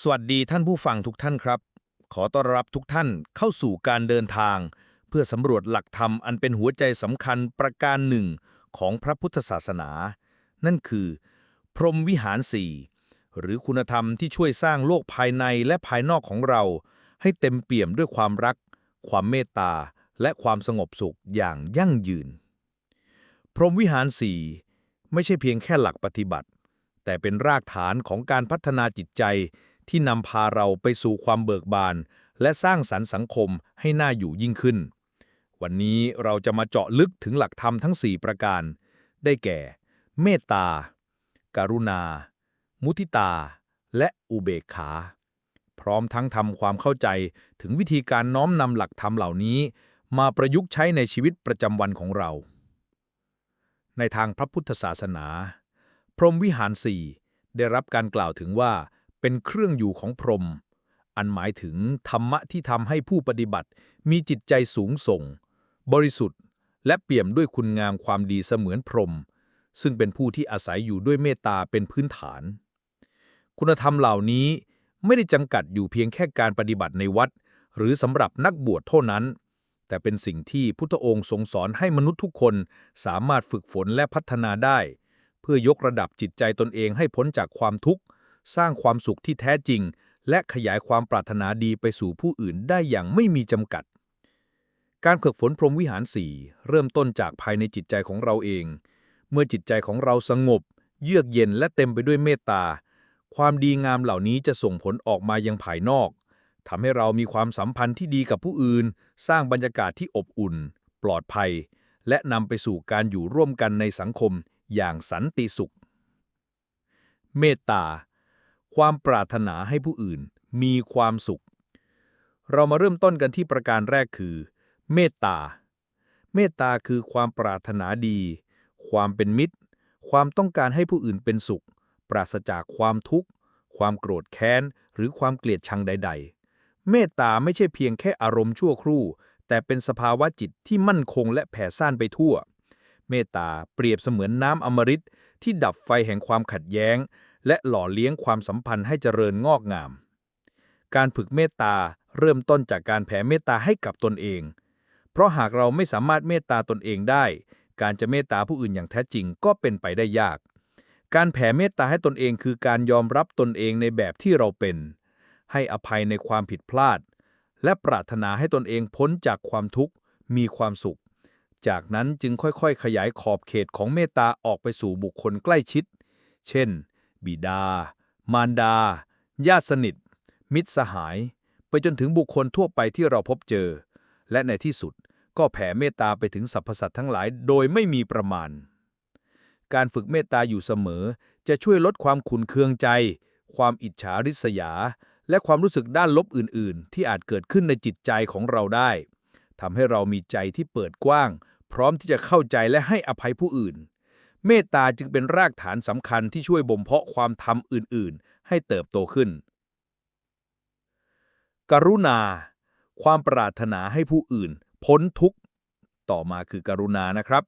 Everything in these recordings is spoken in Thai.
สวัสดีท่านผู้ฟังทุกท่านครับ ขอต้อนรับทุกท่านเข้าสู่การเดินทาง เพื่อสำรวจหลักธรรมอันเป็นหัวใจสำคัญประการหนึ่งของพระพุทธศาสนา นั่นคือ พรหมวิหารสี่หรือคุณธรรมที่ช่วยสร้างโลกภายในและภายนอกของเรา ให้เต็มเปี่ยมด้วยความรัก ความเมตตา และความสงบสุขอย่างยั่งยืน พรหมวิหารสี่ไม่ใช่เพียงแค่หลักปฏิบัติ แต่เป็นรากฐานของการพัฒนาจิตใจ ที่นำพาเราไปสู่ความเบิกบาน และสร้างสรรค์สังคมให้น่าอยู่ยิ่งขึ้น วันนี้เราจะมาเจาะลึกถึงหลักธรรมทั้ง 4 ประการ ได้แก่ เมตตาการุณา มุทิตา และอุเบกขา พร้อมทั้งทำความเข้าใจถึงวิธีการน้อมนำหลักธรรมเหล่านี้ มาประยุกต์ใช้ในชีวิตประจำวันของเรา ในทางพระพุทธศาสนา พรหมวิหารสี่ได้รับการกล่าวถึงว่า เป็นเครื่องอยู่ของพรหมอันหมายถึงธรรมะที่ทำให้ผู้ปฏิบัติมีจิตใจสูงส่ง บริสุทธิ์ และเปี่ยมด้วยคุณงามความดีเสมือนพรหมซึ่งเป็นผู้ที่อาศัยอยู่ด้วยเมตตาเป็นพื้นฐาน คุณธรรมเหล่านี้ไม่ได้จำกัดอยู่เพียงแค่การปฏิบัติในวัด หรือสำหรับนักบวชเท่านั้น แต่เป็นสิ่งที่พุทธองค์ทรงสอนให้มนุษย์ทุกคนสามารถฝึกฝนและพัฒนาได้ เพื่อยกระดับจิตใจตนเองให้พ้นจากความทุกข์ สร้างความสุขที่แท้จริง และขยายความปรารถนาดีไปสู่ผู้อื่นได้อย่างไม่มีจำกัด การฝึกฝนพรหมวิหารสี่เริ่มต้นจากภายในจิตใจของเราเอง เมื่อจิตใจของเราสงบ เยือกเย็นและเต็มไปด้วยเมตตา ความดีงามเหล่านี้จะส่งผลออกมายังภายนอกทำให้เรามีความสัมพันธ์ที่ดีกับผู้อื่น สร้างบรรยากาศที่อบอุ่น ปลอดภัย และนำไปสู่การอยู่ร่วมกันในสังคมอย่างสันติสุข เมตตา ความปรารถนาให้ผู้อื่น มีความสุข เรามาเริ่มต้นกันที่ประการแรกคือ เมตตา เมตตาคือความปรารถนาดี ความเป็นมิตร ความต้องการให้ผู้อื่นเป็นสุข ปราศจากความทุกข์ ความโกรธแค้น หรือความเกลียดชังใด ๆ เมตตาไม่ใช่เพียงแค่อารมณ์ชั่วครู่ แต่เป็นสภาวะจิตที่มั่นคงและแผ่ซ่านไปทั่ว เมตตาเปรียบเสมือนน้ำอมฤตที่ดับไฟแห่งความขัดแย้ง และหล่อเลี้ยงความสัมพันธ์ให้เจริญงอกงาม การฝึกเมตตาเริ่มต้นจากการแผ่เมตตาให้กับตนเอง เพราะหากเราไม่สามารถเมตตาตนเองได้ การจะเมตตาผู้อื่นอย่างแท้จริงก็เป็นไปได้ยาก การแผ่เมตตาให้ตนเองคือการยอมรับตนเองในแบบที่เราเป็น ให้อภัยในความผิดพลาด และปรารถนาให้ตนเองพ้นจากความทุกข์ มีความสุข จากนั้นจึงค่อยๆ ขยายขอบเขตของเมตตาออกไปสู่บุคคลใกล้ชิด เช่น บิดา มารดา ญาติสนิท มิตรสหาย ไปจนถึงบุคคลทั่วไปที่เราพบเจอ และในที่สุดก็แผ่เมตตาไปถึงสรรพสัตว์ทั้งหลายโดยไม่มีประมาณ การฝึกเมตตาอยู่เสมอจะช่วยลดความขุนเคืองใจ ความอิจฉาริษยา และความรู้สึกด้านลบอื่น ๆ ที่อาจเกิดขึ้นในจิตใจของเราได้ทำให้เรามีใจที่เปิดกว้าง พร้อมที่จะเข้าใจและให้อภัยผู้อื่น เมตตาจึงเป็นรากฐานสำคัญที่ช่วยบ่มเพาะความธรรมอื่น ๆ ให้เติบโตขึ้น กรุณา ความปรารถนาให้ผู้อื่น พ้นทุกข์ ต่อมาคือกรุณานะครับ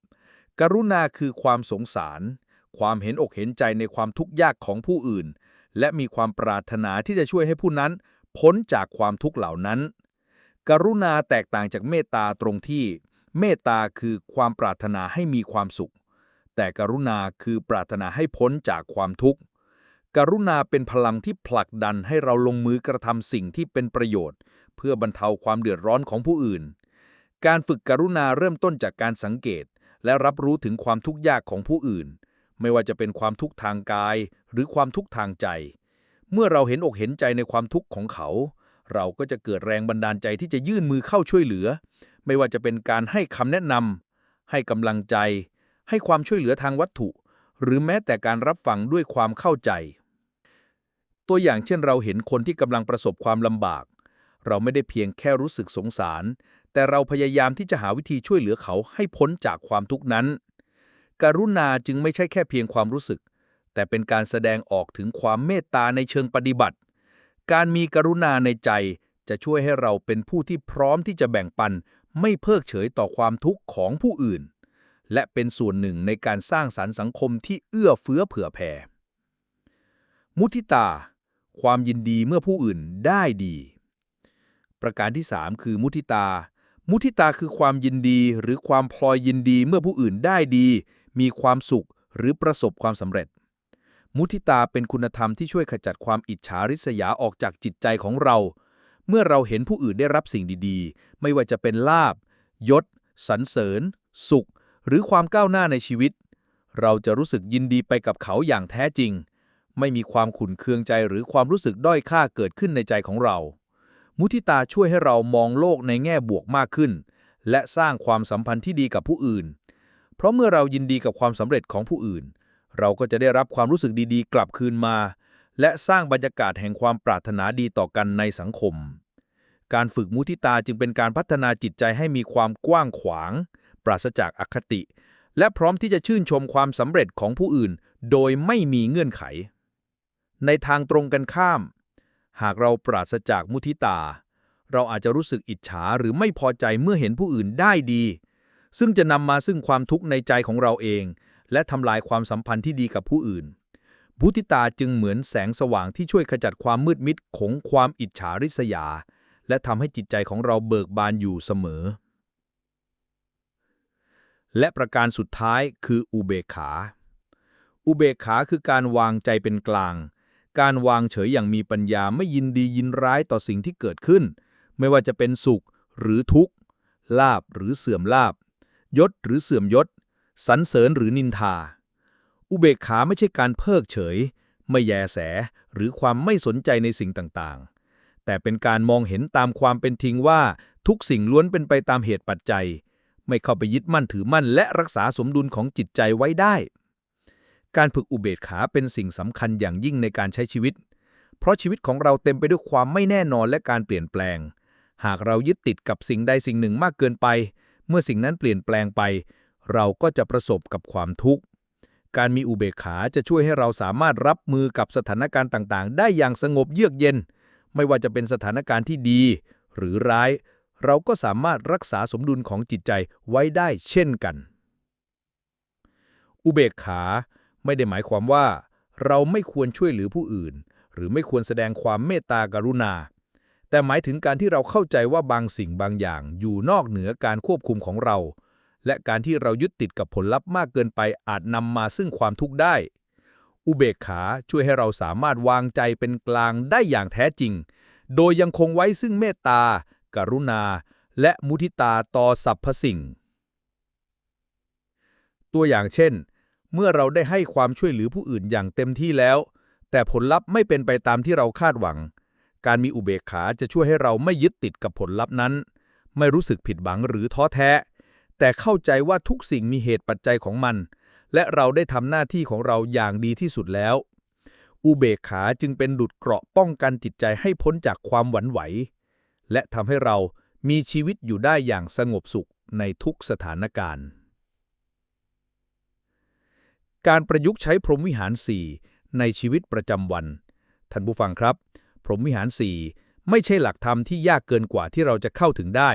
กรุณาคือความสงสาร ความเห็นอกเห็นใจในความทุกข์ยากของผู้อื่น และมีความปรารถนาที่จะช่วยให้ผู้นั้น พ้นจากความทุกข์เหล่านั้น กรุณาแตกต่างจากเมตตาตรงที่ เมตตาคือความปรารถนาให้มีความสุข แต่กรุณาคือปรารถนาให้พ้นจากความทุกข์ กรุณาเป็นพลังที่ผลักดันให้เราลงมือกระทำสิ่งที่เป็นประโยชน์ เพื่อบรรเทาความเดือดร้อนของผู้อื่น การฝึกกรุณาเริ่มต้นจากการสังเกต และรับรู้ถึงความทุกข์ยากของผู้อื่น ไม่ว่าจะเป็นความทุกข์ทางกาย หรือความทุกข์ทางใจ เมื่อเราเห็นอกเห็นใจในความทุกข์ของเขา เราก็จะเกิดแรงบันดาลใจที่จะยื่นมือเข้าช่วยเหลือ ไม่ว่าจะเป็นการให้คำแนะนำให้กำลังใจ ให้ความช่วยเหลือทางวัตถุ หรือแม้แต่การรับฟังด้วยความเข้าใจ ตัวอย่างเช่นเราเห็นคนที่กำลังประสบความลำบาก เราไม่ได้เพียงแค่รู้สึกสงสาร แต่เราพยายามที่จะหาวิธีช่วยเหลือเขาให้พ้นจากความทุกข์นั้น กรุณาจึงไม่ใช่แค่เพียงความรู้สึก แต่เป็นการแสดงออกถึงความเมตตาในเชิงปฏิบัติ การมีกรุณาในใจจะช่วยให้เราเป็นผู้ที่พร้อมที่จะแบ่งปัน ไม่เพิกเฉยต่อความทุกข์ของผู้อื่น และเป็นส่วนหนึ่งในการสร้างสรรค์สังคมที่เอื้อเฟื้อเผื่อแผ่ มุทิตา ความยินดีเมื่อผู้อื่นได้ดี ประการที่ 3 คือมุทิตา มุทิตาคือความยินดีหรือความพลอยยินดีเมื่อผู้อื่นได้ดี มีความสุขหรือประสบความสำเร็จ มุทิตาเป็นคุณธรรมที่ช่วยขจัดความอิจฉาริษยาออกจากจิตใจของเรา เมื่อเราเห็นผู้อื่นได้รับสิ่งดีๆ ไม่ว่าจะเป็นลาบยศ สรรเสริญ สุข หรือความก้าวหน้าในชีวิต เราจะรู้สึกยินดีไปกับเขาอย่างแท้จริง ไม่มีความขุ่นเคืองใจหรือความรู้สึกด้อยค่าเกิดขึ้นในใจของเรา มุทิตาช่วยให้เรามองโลกในแง่บวกมากขึ้น และสร้างความสัมพันธ์ที่ดีกับผู้อื่น เพราะเมื่อเรายินดีกับความสำเร็จของผู้อื่น เราก็จะได้รับความรู้สึกดีๆ กลับคืนมา และสร้างบรรยากาศแห่งความปรารถนาดีต่อกันในสังคมการฝึกมุทิตาจึงเป็นการพัฒนาจิตใจให้มีความกว้างขวาง ปราศจากอคติ และพร้อมที่จะชื่นชมความสำเร็จของผู้อื่น โดยไม่มีเงื่อนไข ในทางตรงกันข้าม หากเราปราศจากมุทิตา เราอาจจะรู้สึกอิจฉาหรือไม่พอใจเมื่อเห็นผู้อื่นได้ดี ซึ่งจะนำมาซึ่งความทุกข์ในใจของเราเอง และทำลายความสัมพันธ์ที่ดีกับผู้อื่นมุทิตาจึงเหมือนแสงสว่างที่ช่วยขจัดความมืดมิดของความอิจฉาริษยา และทำให้จิตใจของเราเบิกบานอยู่เสมอ และประการสุดท้ายคืออุเบกขา อุเบกขาคือการวางใจเป็นกลาง การวางเฉยอย่างมีปัญญาไม่ยินดียินร้ายต่อสิ่งที่เกิดขึ้น ไม่ว่าจะเป็นสุขหรือทุกข์ ลาบหรือเสื่อมลาบ ยศหรือเสื่อมยศ สรรเสริญหรือนินทา อุเบกขาไม่ใช่การเพิกเฉย ไม่แยแสหรือความไม่สนใจในสิ่งต่างๆ แต่เป็นการมองเห็นตามความเป็นจริงว่าทุกสิ่งล้วนเป็นไปตามเหตุปัจจัย ไม่เข้าไปยึดมั่นถือมั่น และรักษาสมดุลของจิตใจไว้ได้ การฝึกอุเบกขาเป็นสิ่งสำคัญอย่างยิ่งในการใช้ชีวิต เพราะชีวิตของเราเต็มไปด้วยความไม่แน่นอนและการเปลี่ยนแปลง หากเรายึดติดกับสิ่งใดสิ่งหนึ่งมากเกินไป เมื่อสิ่งนั้นเปลี่ยนแปลงไป เราก็จะประสบกับความทุกข์ การมีอุเบกขาจะช่วยให้เราสามารถรับมือกับสถานการณ์ต่าง ๆ ได้อย่างสงบเยือกเย็น ไม่ว่าจะเป็นสถานการณ์ที่ดี หรือร้าย เราก็สามารถรักษาสมดุลของจิตใจไว้ได้เช่นกัน อุเบกขาไม่ได้หมายความว่า เราไม่ควรช่วยเหลือผู้อื่น หรือไม่ควรแสดงความเมตตากรุณา แต่หมายถึงการที่เราเข้าใจว่าบางสิ่งบางอย่างอยู่นอกเหนือการควบคุมของเรา และการที่เรายึดติดกับผลลัพธ์มากเกินไปอาจนำมาซึ่งความทุกข์ได้ อุเบกขาช่วยให้เราสามารถวางใจเป็นกลางได้อย่างแท้จริง โดยยังคงไว้ซึ่งเมตตา กรุณา และมุทิตาต่อสรรพสิ่ง ตัวอย่างเช่น เมื่อเราได้ให้ความช่วยเหลือผู้อื่นอย่างเต็มที่แล้ว แต่ผลลัพธ์ไม่เป็นไปตามที่เราคาดหวัง การมีอุเบกขาจะช่วยให้เราไม่ยึดติดกับผลลัพธ์นั้น ไม่รู้สึกผิดหวังหรือท้อแท้ แต่เข้าใจว่าทุกสิ่งมีเหตุปัจจัยของมัน และเราได้ทำหน้าที่ของเราอย่างดีที่สุดแล้วอุเบกขาจึงเป็นดุจเกราะป้องกันจิตใจให้พ้นจากความหวั่นไหว และทำให้เรามีชีวิตอยู่ได้อย่างสงบสุขในทุกสถานการณ์ การประยุกต์ใช้พรหมวิหาร 4 ในชีวิตประจำวัน ท่านผู้ฟังครับ พรหมวิหาร 4 ไม่ใช่หลักธรรมที่ยากเกินกว่าที่เราจะเข้าถึงได้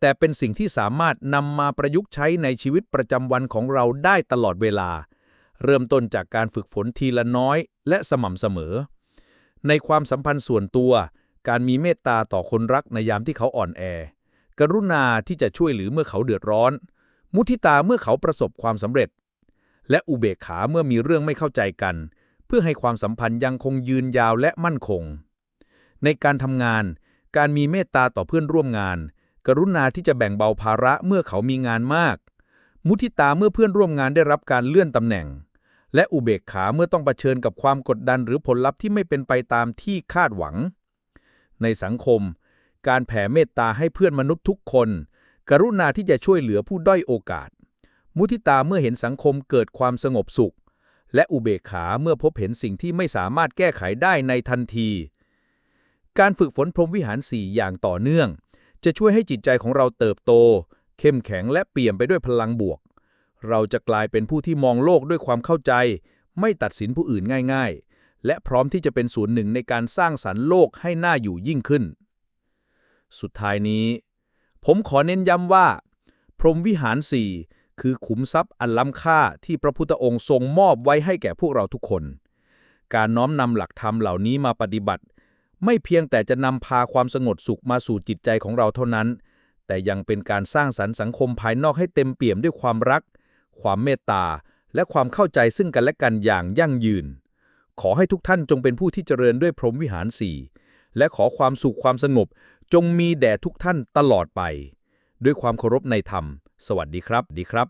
แต่เป็นสิ่งที่สามารถนำมาประยุกต์ใช้ในชีวิตประจำวันของเราได้ตลอดเวลา เริ่มต้นจากการฝึกฝนทีละน้อย และสม่ำเสมอ ในความสัมพันธ์ส่วนตัว การมีเมตตาต่อคนรักในยามที่เขาอ่อนแอ กรุณาที่จะช่วยเหลือเมื่อเขาเดือดร้อน มุทิตาเมื่อเขาประสบความสำเร็จ และอุเบกขาเมื่อมีเรื่องไม่เข้าใจกัน เพื่อให้ความสัมพันธ์ยังคงยืนยาวและมั่นคง ในการทำงาน การมีเมตตาต่อเพื่อนร่วมงาน กรุณาที่จะแบ่งเบาภาระเมื่อเขามีงานมาก มุทิตาเมื่อเพื่อนร่วมงานได้รับการเลื่อนตำแหน่งและอุเบกขาเมื่อต้องเผชิญกับความกดดันหรือผลลัพธ์ที่ไม่เป็นไปตามที่คาดหวัง ในสังคม การแผ่เมตตาให้เพื่อนมนุษย์ทุกคน กรุณาที่จะช่วยเหลือผู้ด้อยโอกาส มุทิตาเมื่อเห็นสังคมเกิดความสงบสุข และอุเบกขาเมื่อพบเห็นสิ่งที่ไม่สามารถแก้ไขได้ในทันที การฝึกฝนพรหมวิหารสี่อย่างต่อเนื่อง จะช่วยให้จิตใจของเราเติบโต เข้มแข็งและเปี่ยมไปด้วยพลังบวก เราจะกลายเป็นผู้ที่มองโลกด้วยความเข้าใจ ไม่ตัดสินผู้อื่นง่าย ๆ และพร้อมที่จะเป็นส่วนหนึ่งในการสร้างสรรค์โลกให้น่าอยู่ยิ่งขึ้น สุดท้ายนี้ ผมขอเน้นย้ำว่า พรหมวิหารสี่คือขุมทรัพย์อันล้ำค่าที่พระพุทธองค์ทรงมอบไว้ให้แก่พวกเราทุกคน การน้อมนำหลักธรรมเหล่านี้มาปฏิบัติ ไม่เพียงแต่จะนำพาความสงบสุขมาสู่จิตใจของเราเท่านั้น แต่ยังเป็นการสร้างสรรค์สังคมภายนอกให้เต็มเปี่ยมด้วยความรัก ความเมตตา และความเข้าใจซึ่งกันและกันอย่างยั่งยืน ขอให้ทุกท่านจงเป็นผู้ที่เจริญด้วยพรหมวิหารสี่และขอความสุขความสงบ จงมีแด่ทุกท่านตลอดไป ด้วยความเคารพในธรรม สวัสดีครับ ดีครับ